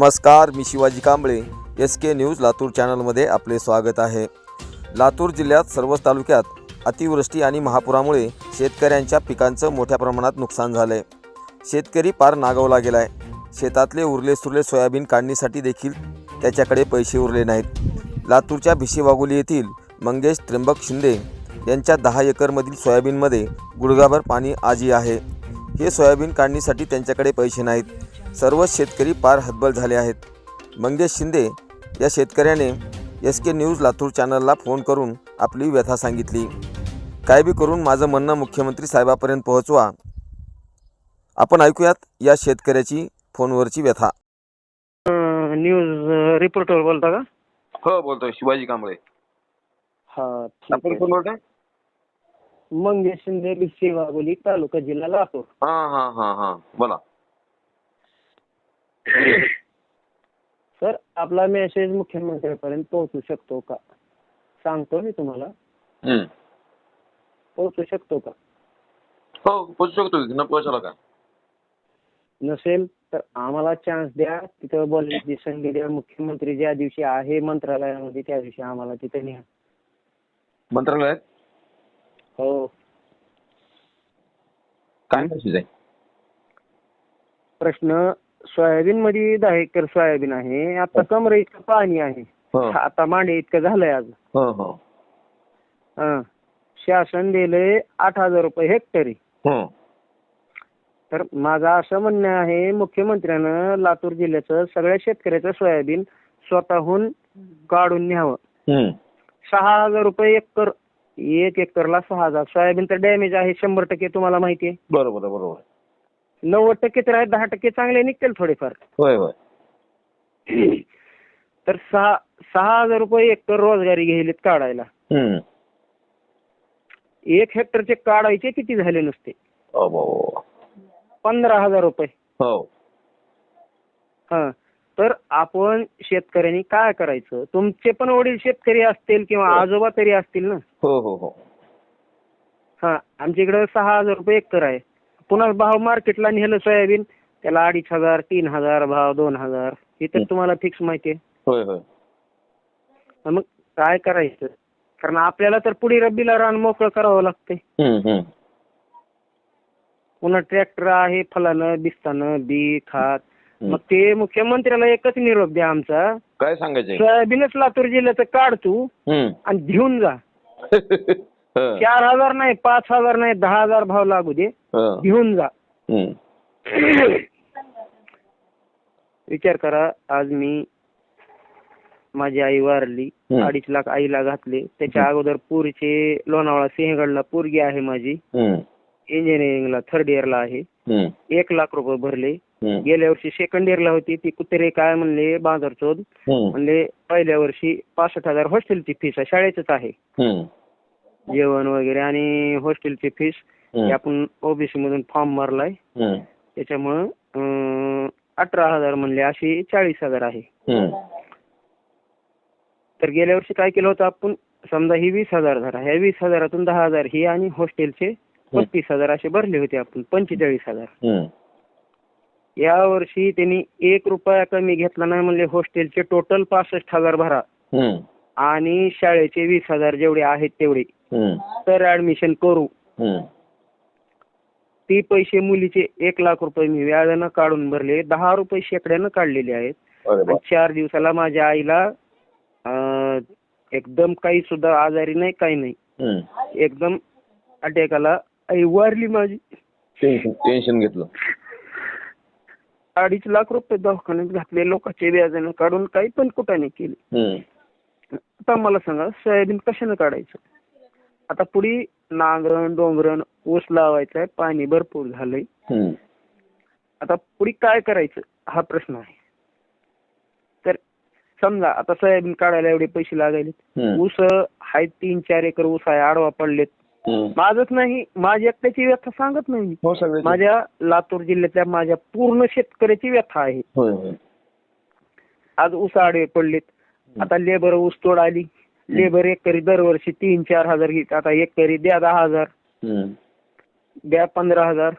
नमस्कार मी Shivaji Kamble. S K news Latur चॅनलमध्ये आपले स्वागत आहे. लातूर जिल्ह्यात सर्वच तालुक्यात अतिवृष्टी आणि महापुरामुळे शेतकऱ्यांच्या पिकांचं मोठ्या प्रमाणात नुकसान झालं आहे शेतकरी पार नागवला गेला आहे शेतातले उरले सुरले सोयाबीन काढणीसाठी देखील त्याच्याकडे पैसे उरले नाहीत. लातूरच्या भिशीवागोली येथील मंगेश त्र्यंबक शिंदे यांच्या दहा एकरमधील सोयाबीनमध्ये गुडघाभर पाणी आजी आहे. हे सोयाबीन काढणीसाठी त्यांच्याकडे पैसे नाहीत. सर्वच शेतकरी पार हतबल झाले आहेत. मंगेश शिंदे या शेतकऱ्याने एस के न्यूज लातूर चॅनलला फोन करून आपली व्यथा सांगितली. काय बी करून माझं म्हणणं मुख्यमंत्री साहेबापर्यंत पोहोचवा. आपण ऐकूयात या शेतकऱ्याची फोनवरची व्यथा. न्यूज रिपोर्टर बोलता का? हो बोलतोय. शिवाजी कांबळे. हा ठीक आपण आहे. कोण बोलतोय? मंगेश शिंदे बिस्सी वाघोली तालुका जिल्हा लातूर. हा हा हा हा. बोला. सर आपला मेसेज मुख्यमंत्र्यापर्यंत पोहोचू शकतो का? सांगतो मी तुम्हाला. हम्म. पोहोचू शकतो का? हो पोचू शकतो की? न पोहोचला का? नसेल तर आम्हाला चान्स द्या. तिथं बोलण्याची संधी द्या. मुख्यमंत्री ज्या दिवशी आहे मंत्रालयामध्ये त्या दिवशी आम्हाला तिथे न्या मंत्रालयात? हो. काय मेसेज आहे? प्रश्न सोयाबीन मध्ये दहा एकर सोयाबीन आहे. आता कमरे इतकं पाणी आहे. हो. आता मांडे इतकं झालंय आज. हो हो. हं. शासन दिले आठ हजार रुपये हेक्टरी. हो. तर माझं असं म्हणणं आहे मुख्यमंत्र्यानं लातूर जिल्ह्याचं सगळ्या शेतकऱ्याचं सोयाबीन स्वतःहून काढून न्यावं. सहा हजार रुपये एकर एक एकरला सहा हजार. सोयाबीन तर डॅमेज आहे शंभर टक्के तुम्हाला माहिती आहे. बरोबर आहे, बरोबर नव्वद टक्के तर आहे दहा टक्के चांगले निघतील थोडेफार. होय होय. तर सहा सहा हजार रुपये एकर रोजगारी घेतलीत काढायला. हम्म. एक हेक्टरचे काढायचे किती झाले नुसते? हो, हो, हो. पंधरा हजार रुपये. हो. हा. तर आपण शेतकऱ्यांनी काय करायचं? तुमचे पण वडील शेतकरी असतील किंवा आजोबा तरी असतील ना? हो हो हो. हा. आमच्या इकडं सहा हजार रुपये एकर आहे. पुन्हा भाव मार्केटला नेलं सोयाबीन त्याला अडीच हजार तीन हजार भाव दोन हजार. हे तर तुम्हाला फिक्स माहिती आहे. मग काय करायचं? कारण आपल्याला तर पुढे रब्बीला रान मोकळं करावं लागतंय. पुन्हा ट्रॅक्टर आहे फलानं बिस्तानं बी खात. मग ते मुख्यमंत्र्याला एकच निरोप द्या आमचा. काय सांगायचंय सोयाबीनच लातूर जिल्ह्याचं काढ तू. आणि घेऊन जा. चार हजार नाही पाच हजार नाही दहा हजार भाव लागू दे. घेऊन जा. विचार करा आज मी माझी आई वारली. अडीच लाख आईला घातले त्याच्या अगोदर पूरचे लोणावळा सिंहगडला पोरगी आहे माझी. इंजिनिअरिंगला थर्ड इयरला आहे. एक लाख रुपये भरले. गेल्या वर्षी सेकंड इयरला होती ती कुत्रे काय म्हणले बाजारचोद हम्म. म्हणले पहिल्या वर्षी पासष्ट हजार हॉस्टेलची फीस आहे शाळेचंच आहे. जेवण वगैरे आणि हॉस्टेलची फीस हम्म. आपण ओबीसी मधून फॉर्म भरलाय. त्याच्यामुळं अठरा हजार म्हणले अशी चाळीस हजार आहे. तर गेल्या वर्षी काय केलं होतं आपण समजा ही वीस हजार धरा ह्या वीस हजारातून दहा हजार ही आणि हॉस्टेलचे पस्तीस हजार असे भरले होते आपण पंचेचाळीस हजार. या वर्षी त्यांनी एक रुपया कमी घेतला नाही म्हणले हॉस्टेलचे टोटल पासष्ट हजार भरा. आणि शाळेचे वीस हजार जेवढे आहेत तेवढे. तर ऍडमिशन करू. ती पैसे मुलीचे एक लाख रुपये मी व्याजानं काढून भरले दहा रुपये शेकड्यानं काढलेले आहेत. चार दिवसाला माझ्या आईला अं, एकदम काही सुद्धा आजारी नाही काही नाही. एकदम अटॅकाला आई वारली माझी टेन्शन घेतलं अडीच लाख रुपये दवाखान्यात घातले लोकांचे व्याजानं काढून काही पण कुठाने केले हम्म. आता मला सांगा सोयाबीन कशानं काढायचं? आता पुढे नांगरण डोंगरण ऊस लावायचा आहे पाणी भरपूर झालंय. आता पुढे काय करायचं? हा प्रश्न आहे. तर समजा आता सोयाबीन काढायला एवढे पैसे लागायले. ऊस आहेत तीन चार एकर ऊस आहे आडवा पडलेत. माझंच नाही माझी एकट्याची व्यथा सांगत नाही. हो माझ्या लातूर जिल्ह्यातल्या माझ्या पूर्ण शेतकऱ्याची व्यथा आहे. आज ऊस आडवे पडलेत. आता लेबर ऊस तोड आली. लेबर एकरी दरवर्षी तीन चार हजार घेत. आता एकरी द्या दहा हजार. द्या पंधरा हजार.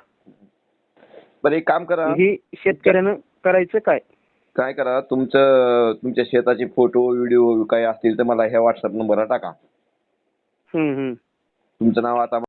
बरं एक काम करा. ही शेतकऱ्यानं करायचं काय? काय करा तुमचं तुमच्या शेताचे फोटो व्हिडिओ काही असतील तर मला ह्या व्हॉट्सअप नंबरला टाका. हम्म, हम्म. तुमचं नाव आता